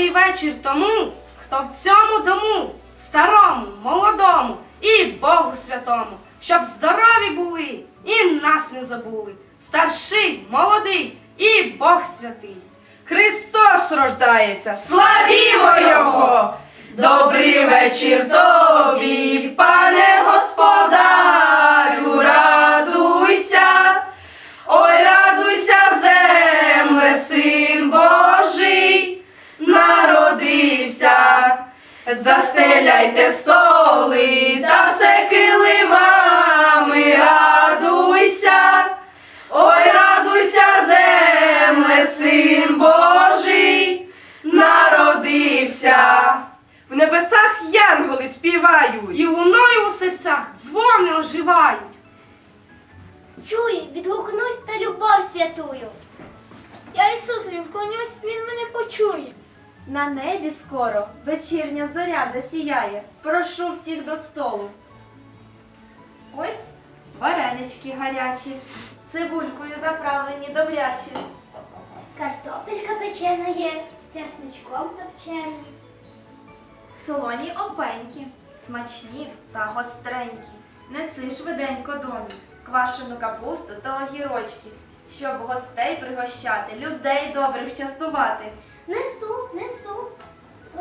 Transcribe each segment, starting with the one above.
Добрий вечір тому, хто в цьому дому, старому, молодому і Богу святому, щоб здорові були і нас не забули. Старший, молодий і Бог святий. Христос рождається! Славімо Його! Добрий вечір тобі, пане господарю, застеляйте столи та все килимами, радуйся, ой, радуйся, земле, син Божий, народився. В небесах янголи співають. І луною у серцях дзвони оживають. Чую, відгукнусь на любов святую. Я Ісусові вклонюсь, Він мене почує. На небі скоро вечірня зоря засіяє. Прошу всіх до столу. Ось варенички гарячі, цибулькою заправлені добрячі. Картопелька печена є, з чесничком топчена. Солоні опеньки, смачні та гостренькі. Неси швиденько доню, квашену капусту та огірочки, щоб гостей пригощати, людей добрих частувати. Несу, несу.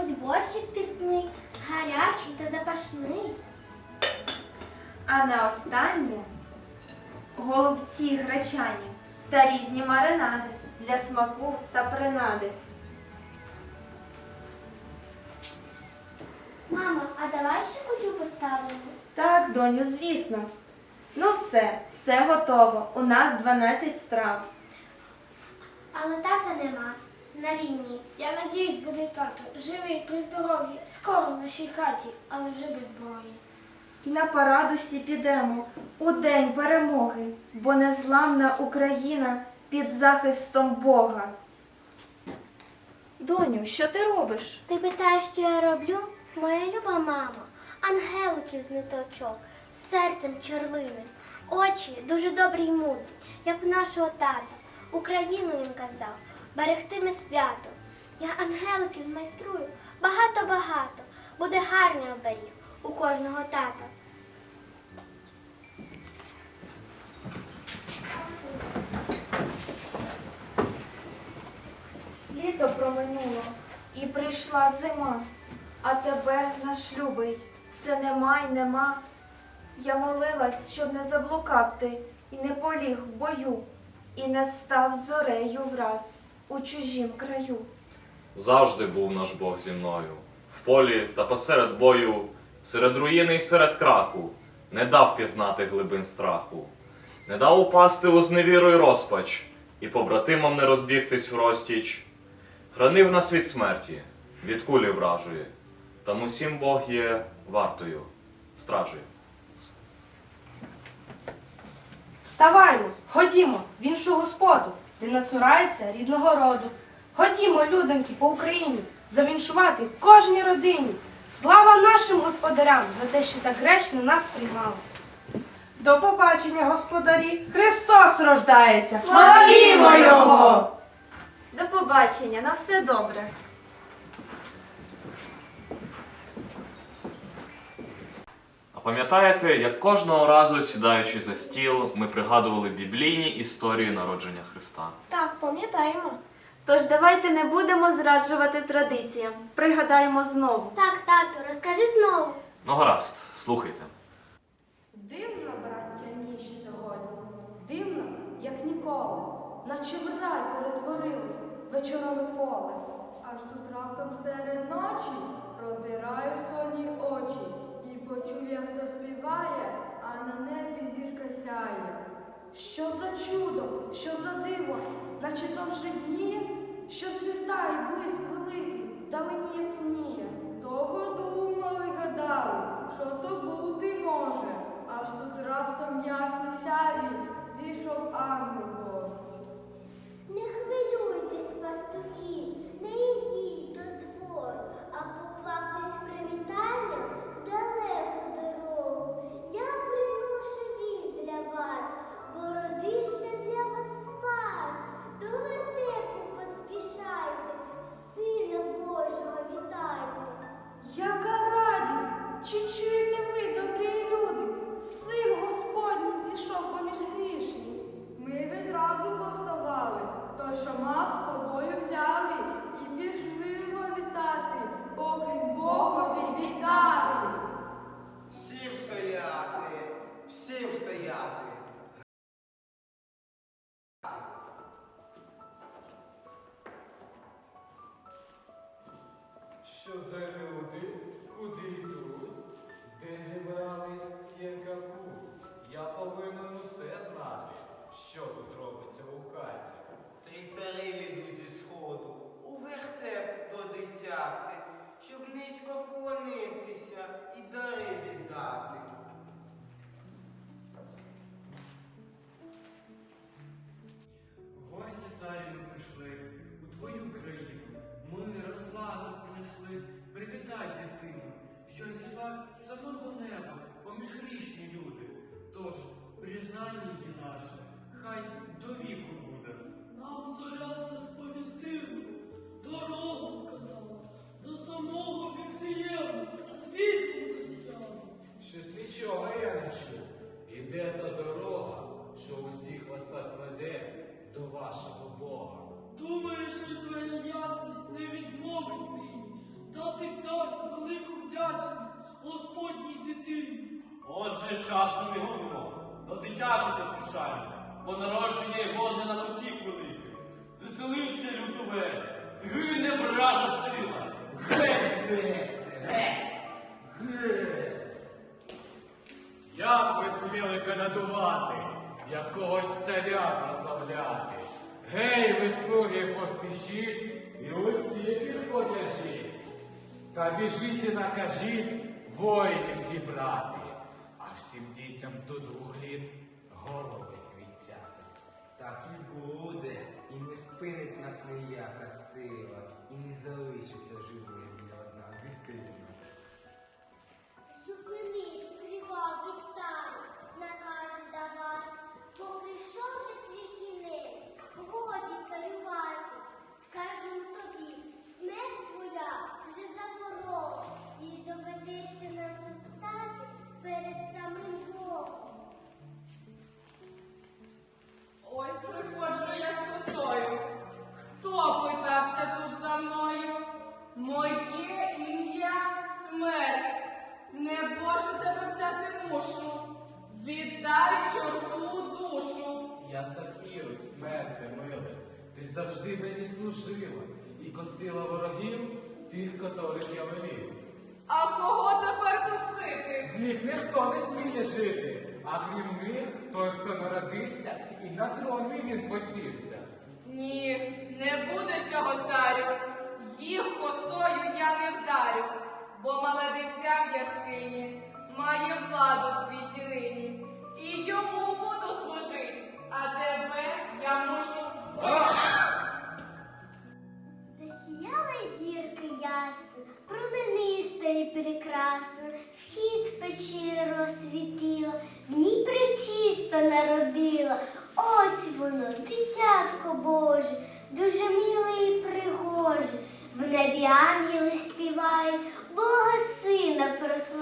Ось борщик пісний, гарячий та запашний. А на останнє голубці гречані та різні маринади для смаку та принади. Мама, а давай ще кутю поставимо. Так, доню, звісно. Ну все, все готово. У нас 12 страв. Але тата нема. На війні. Я надіюсь, буде тато, живий при здоров'ї, скоро в нашій хаті, але вже без зброї. І на парад усі підемо у день перемоги, бо незламна Україна під захистом Бога. Доню, що ти робиш? Ти питаєш, що я роблю? Моя люба мамо, ангеликів з ниточок, з серцем чорливим, очі дуже добрі й мудрі, як в нашого тата. Україну він казав, берегтиме свято. Я ангеликів майструю багато-багато, буде гарний оберіг у кожного тата. Літо проминуло, і прийшла зима, а тебе, наш любий, все нема й нема. Я молилась, щоб не заблукав ти і не поліг в бою, і не став зорею враз у чужім краю. Завжди був наш Бог зі мною. В полі та посеред бою, серед руїни й серед краху, не дав пізнати глибин страху, не дав упасти у зневіру й розпач, і побратимам не розбігтись в розтіч. Хранив нас від смерті, від кулі вражої, там усім Бог є вартою, стражею. Вставаймо, ходімо в іншу господу, де не цурається рідного роду. Ходімо, людоньки, по Україні, завіншувати кожній родині. Слава нашим господарям за те, що так гречно нас приймали. До побачення, господарі! Христос рождається! Славімо Його! До побачення, на все добре. Пам'ятаєте, як кожного разу, сідаючи за стіл, ми пригадували біблійні історії народження Христа? Так, пам'ятаємо. Тож давайте не будемо зраджувати традиціям. Пригадаємо знову. Так, тату, розкажи знову. Ну гаразд, слухайте. Дивна, браття, ніч сьогодні, дивна, як ніколи, наче в рай перетворилось вечорове поле. Аж тут раптом серед ночі протираю сонні очі почув, як хто співає, а на небі зірка сяє. Що за чудо, що за диво, наче то вже дніє, Бога. Думаєш, що твоя ясність не відмовить нині, дати так велику вдячність Господній дитині. Отже, часу не губимо, до дитяти поспішаємо, бо народження його для нас усіх велике. Звеселиться люд увесь, згине вража сила. Геть звідси, геть! Геть! Як ви сміли канадувати, якогось царя прославляти? Гей, ви слуги, поспішіть і усі підходяжіть. Та біжіть і накажіть воїнів зібрати, а всім дітям до двох літ голови відцяти. Так і буде, і не спинить нас ніяка сила, і не залишиться живою ні одна дитина. Тих, я велів. А кого тепер косити? З них ніхто не сміє жити, а крім них той, хто народився, і на трон мій він посівся. Ні, не буде цього царю. Їх косою я не вдарю, бо мале дитя в яскині має владу в світі нині. І йому буду служити, а тебе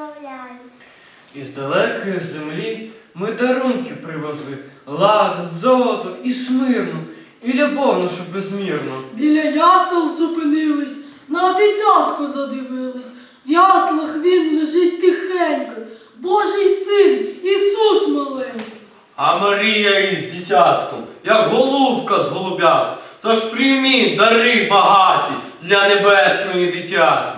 прославляють. Із далекої землі ми дарунки привезли, ладан, золото і смирну, і любов нашу безмірну. Біля ясел зупинились, на дитятко задивились. В яслах він лежить тихенько, Божий син, Ісус маленький. А Марія із дитятком, як голубка з голубят, тож прийміть дари багаті для небесної дитяти.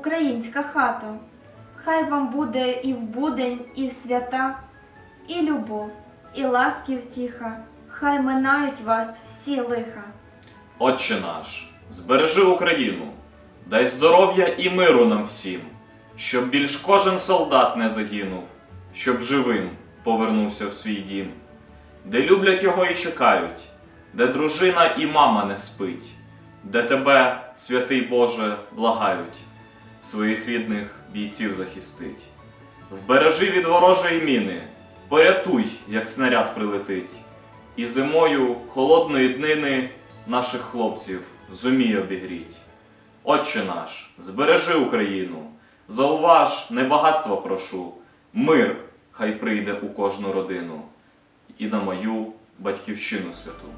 Українська хата. Хай вам буде і в будень, і в свята, і любов, і ласки втіха. Хай минають вас всі лиха. Отче наш, збережи Україну, дай здоров'я і миру нам всім, щоб більш кожен солдат не загинув, щоб живим повернувся в свій дім, де люблять його і чекають, де дружина і мама не спить, де тебе, святий Боже, благають, своїх рідних бійців захистить. Вбережи від ворожої міни, порятуй, як снаряд прилетить, і зимою холодної днини наших хлопців зумій обігріть. Отче наш, збережи Україну, зауваж, не багатство прошу, мир хай прийде у кожну родину і на мою батьківщину святу.